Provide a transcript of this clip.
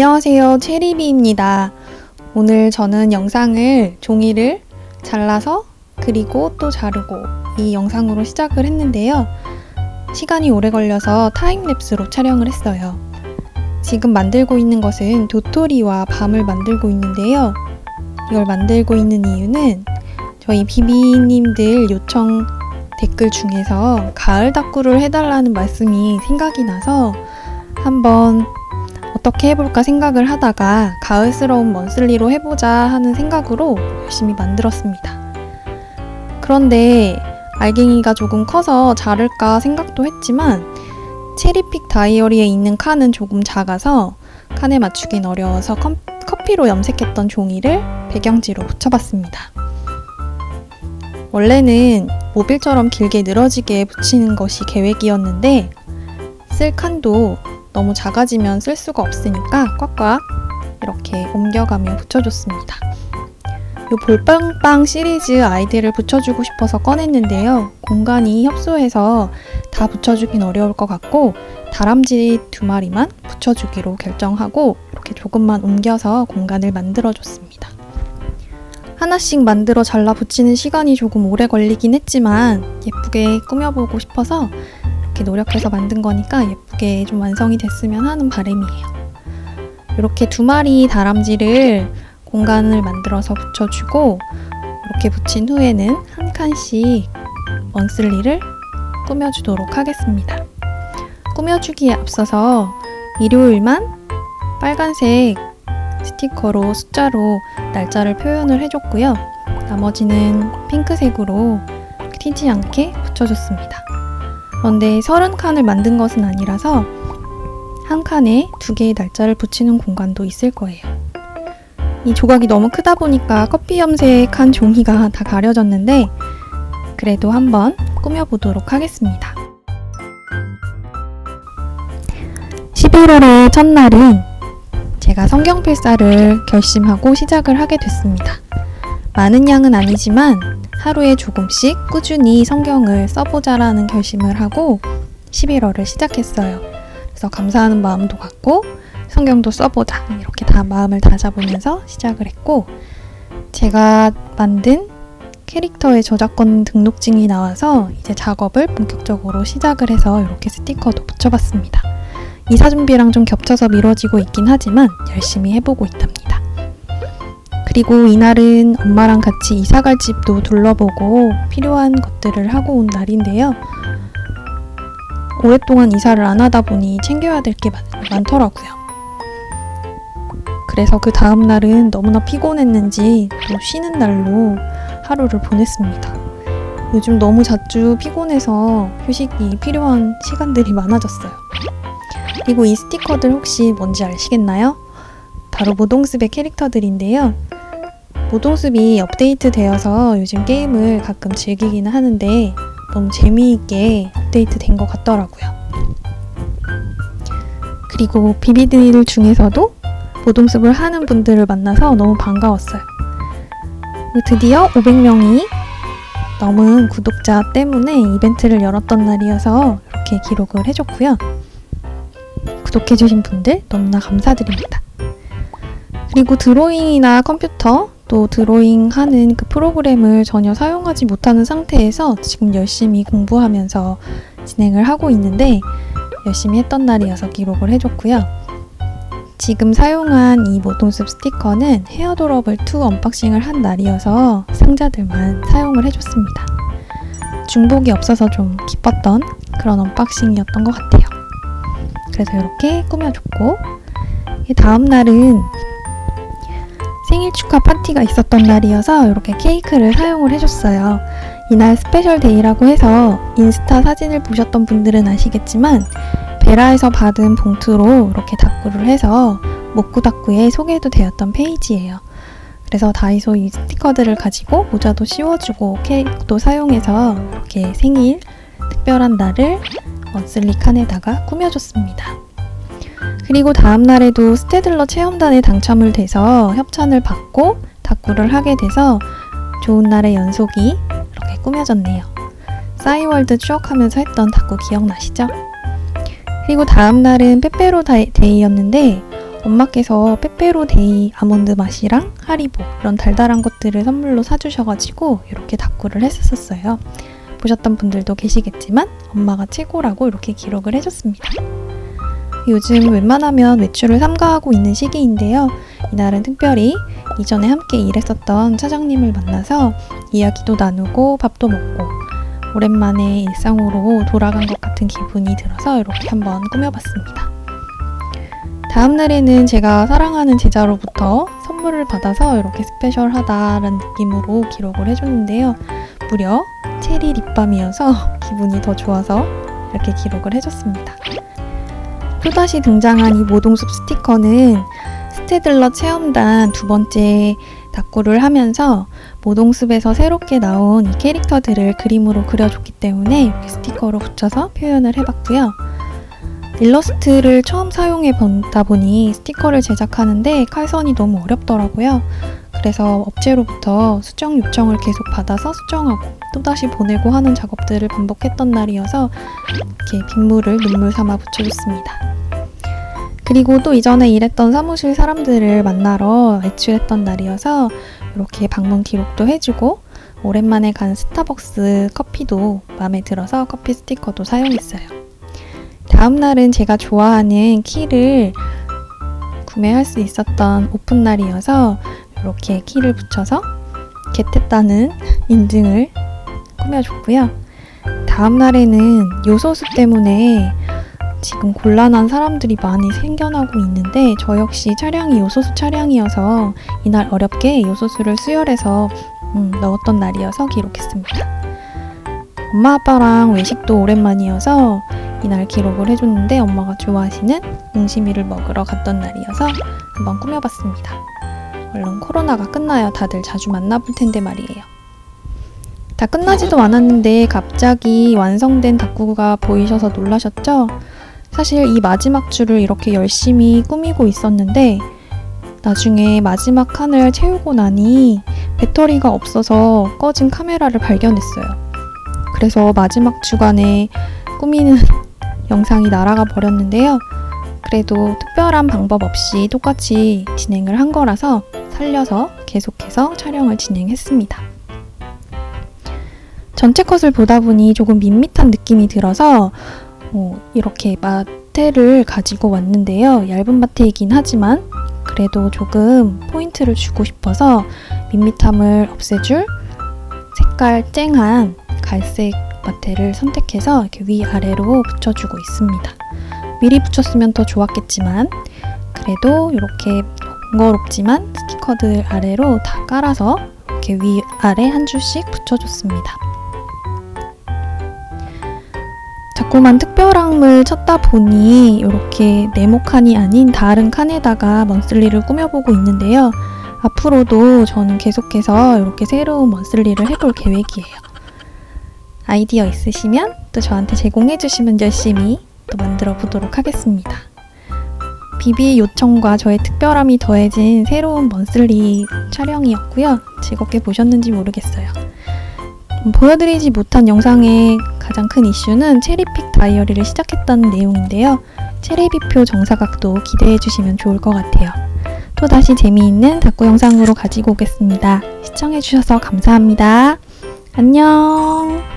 안녕하세요. 체리비입니다. 오늘 저는 영상을 종이를 잘라서 그리고 또 자르고 이 영상으로 시작을 했는데요. 시간이 오래 걸려서 타임랩스로 촬영을 했어요. 지금 만들고 있는 것은 도토리와 밤을 만들고 있는데요. 이걸 만들고 있는 이유는 저희 비비님들 요청 댓글 중에서 가을 다꾸를 해달라는 말씀이 생각이 나서 한번 어떻게 해볼까 생각을 하다가 가을스러운 먼슬리로 해보자 하는 생각으로 열심히 만들었습니다. 그런데 알갱이가 조금 커서 자를까 생각도 했지만 체리픽 다이어리에 있는 칸은 조금 작아서 칸에 맞추긴 어려워서 컴- 커피로 염색했던 종이를 배경지로 붙여봤습니다. 원래는 모빌처럼 길게 늘어지게 붙이는 것이 계획이었는데 쓸 칸도 너무 작아지면 쓸 수가 없으니까 꽉꽉 이렇게 옮겨가며 붙여줬습니다. 이 볼빵빵 시리즈 아이디를 붙여주고 싶어서 꺼냈는데요. 공간이 협소해서 다 붙여주긴 어려울 것 같고 다람쥐 두 마리만 붙여주기로 결정하고 이렇게 조금만 옮겨서 공간을 만들어줬습니다. 하나씩 만들어 잘라 붙이는 시간이 조금 오래 걸리긴 했지만 예쁘게 꾸며보고 싶어서 이렇게 노력해서 만든 거니까 예쁘게 좀 완성이 됐으면 하는 바람이에요. 이렇게 두 마리 다람쥐를 공간을 만들어서 붙여주고 이렇게 붙인 후에는 한 칸씩 먼슬리를 꾸며주도록 하겠습니다. 꾸며주기에 앞서서 일요일만 빨간색 스티커로 숫자로 날짜를 표현을 해줬고요. 나머지는 핑크색으로 튀지 않게 붙여줬습니다. 그런데 서른 칸을 만든 것은 아니라서 한 칸에 두 개의 날짜를 붙이는 공간도 있을 거예요. 이 조각이 너무 크다 보니까 커피 염색한 종이가 다 가려졌는데 그래도 한번 꾸며보도록 하겠습니다. 11월의 첫날은 제가 성경 필사를 결심하고 시작을 하게 됐습니다. 많은 양은 아니지만 하루에 조금씩 꾸준히 성경을 써보자라는 결심을 하고 11월을 시작했어요. 그래서 감사하는 마음도 갖고 성경도 써보자 이렇게 다 마음을 다잡으면서 시작을 했고 제가 만든 캐릭터의 저작권 등록증이 나와서 이제 작업을 본격적으로 시작을 해서 이렇게 스티커도 붙여봤습니다. 이사 준비랑 좀 겹쳐서 미뤄지고 있긴 하지만 열심히 해보고 있답니다. 그리고 이날은 엄마랑 같이 이사 갈 집도 둘러보고 필요한 것들을 하고 온 날인데요. 오랫동안 이사를 안 하다 보니 챙겨야 될 게 많더라고요. 그래서 그 다음 날은 너무나 피곤했는지 또 쉬는 날로 하루를 보냈습니다. 요즘 너무 자주 피곤해서 휴식이 필요한 시간들이 많아졌어요. 그리고 이 스티커들 혹시 뭔지 아시겠나요? 바로 모동습의 캐릭터들인데요. 모동습이 업데이트 되어서 요즘 게임을 가끔 즐기기는 하는데 너무 재미있게 업데이트 된 것 같더라고요. 그리고 비비들 중에서도 모동습을 하는 분들을 만나서 너무 반가웠어요. 드디어 500명이 넘은 구독자 때문에 이벤트를 열었던 날이어서 이렇게 기록을 해줬고요. 구독해주신 분들 너무나 감사드립니다. 그리고 드로잉이나 컴퓨터 또 드로잉 하는 그 프로그램을 전혀 사용하지 못하는 상태에서 지금 열심히 공부하면서 진행을 하고 있는데 열심히 했던 날이어서 기록을 해줬고요. 지금 사용한 이 모동습 스티커는 헤어도러블 2 언박싱을 한 날이어서 상자들만 사용을 해줬습니다. 중복이 없어서 좀 기뻤던 그런 언박싱이었던 것 같아요. 그래서 이렇게 꾸며줬고 다음 날은 생일 축하 파티가 있었던 날이어서 이렇게 케이크를 사용을 해줬어요. 이날 스페셜 데이라고 해서 인스타 사진을 보셨던 분들은 아시겠지만 베라에서 받은 봉투로 이렇게 다꾸를 해서 목구다꾸에 소개도 되었던 페이지예요. 그래서 다이소 이 스티커들을 가지고 모자도 씌워주고 케이크도 사용해서 이렇게 생일 특별한 날을 먼슬리 칸에다가 꾸며줬습니다. 그리고 다음 날에도 스테들러 체험단에 당첨을 돼서 협찬을 받고 다꾸를 하게 돼서 좋은 날의 연속이 이렇게 꾸며졌네요. 싸이월드 추억하면서 했던 다꾸 기억나시죠? 그리고 다음 날은 빼빼로 데이였는데 엄마께서 빼빼로 데이 아몬드 맛이랑 하리보 이런 달달한 것들을 선물로 사주셔가지고 이렇게 다꾸를 했었어요. 보셨던 분들도 계시겠지만 엄마가 최고라고 이렇게 기록을 해줬습니다. 요즘 웬만하면 외출을 삼가하고 있는 시기인데요. 이날은 특별히 이전에 함께 일했었던 차장님을 만나서 이야기도 나누고 밥도 먹고 오랜만에 일상으로 돌아간 것 같은 기분이 들어서 이렇게 한번 꾸며봤습니다. 다음 날에는 제가 사랑하는 제자로부터 선물을 받아서 이렇게 스페셜하다라는 느낌으로 기록을 해줬는데요. 무려 체리 립밤이어서 기분이 더 좋아서 이렇게 기록을 해줬습니다. 또다시 등장한 이 모동숲 스티커는 스테들러 체험단 두 번째 다꾸를 하면서 모동숲에서 새롭게 나온 이 캐릭터들을 그림으로 그려줬기 때문에 이렇게 스티커로 붙여서 표현을 해봤고요. 일러스트를 처음 사용해 보다 보니 스티커를 제작하는데 칼선이 너무 어렵더라고요. 그래서 업체로부터 수정 요청을 계속 받아서 수정하고 또다시 보내고 하는 작업들을 반복했던 날이어서 이렇게 빗물을 눈물 삼아 붙여줬습니다. 그리고 또 이전에 일했던 사무실 사람들을 만나러 외출했던 날이어서 이렇게 방문 기록도 해주고 오랜만에 간 스타벅스 커피도 마음에 들어서 커피 스티커도 사용했어요. 다음 날은 제가 좋아하는 키를 구매할 수 있었던 오픈 날이어서 이렇게 키를 붙여서 겟했다는 인증을 꾸며줬고요. 다음 날에는 요소수 때문에 지금 곤란한 사람들이 많이 생겨나고 있는데 저 역시 차량이 요소수 차량이어서 이날 어렵게 요소수를 수혈해서 음, 넣었던 날이어서 기록했습니다. 엄마 아빠랑 외식도 오랜만이어서 이날 기록을 해줬는데 엄마가 좋아하시는 옹심이를 먹으러 갔던 날이어서 한번 꾸며봤습니다. 얼른 코로나가 끝나야 다들 자주 만나볼 텐데 말이에요. 다 끝나지도 않았는데 갑자기 완성된 다꾸가 보이셔서 놀라셨죠? 사실 이 마지막 줄을 이렇게 열심히 꾸미고 있었는데 나중에 마지막 칸을 채우고 나니 배터리가 없어서 꺼진 카메라를 발견했어요. 그래서 마지막 주간에 꾸미는 영상이 날아가 버렸는데요. 그래도 특별한 방법 없이 똑같이 진행을 한 거라서 살려서 계속해서 촬영을 진행했습니다. 전체 컷을 보다 보니 조금 밋밋한 느낌이 들어서 어, 이렇게 마테를 가지고 왔는데요. 얇은 마테이긴 하지만 그래도 조금 포인트를 주고 싶어서 밋밋함을 없애줄 색깔 쨍한 갈색 마테를 선택해서 이렇게 위아래로 붙여주고 있습니다. 미리 붙였으면 더 좋았겠지만 그래도 이렇게 번거롭지만 스티커들 아래로 다 깔아서 이렇게 위아래 한 줄씩 붙여줬습니다. 자꾸만 특별함을 찾다 보니 이렇게 네모 칸이 아닌 다른 칸에다가 먼슬리를 꾸며보고 있는데요. 앞으로도 저는 계속해서 이렇게 새로운 먼슬리를 해볼 계획이에요. 아이디어 있으시면 또 저한테 제공해주시면 열심히 또 만들어 보도록 하겠습니다. 비비 요청과 저의 특별함이 더해진 새로운 먼슬리 촬영이었고요. 즐겁게 보셨는지 모르겠어요. 음, 보여드리지 못한 영상의 가장 큰 이슈는 체리픽 다이어리를 시작했다는 내용인데요. 체리비표 정사각도 기대해 주시면 좋을 것 같아요. 또 다시 재미있는 닭고 영상으로 가지고 오겠습니다. 시청해 주셔서 감사합니다. 안녕!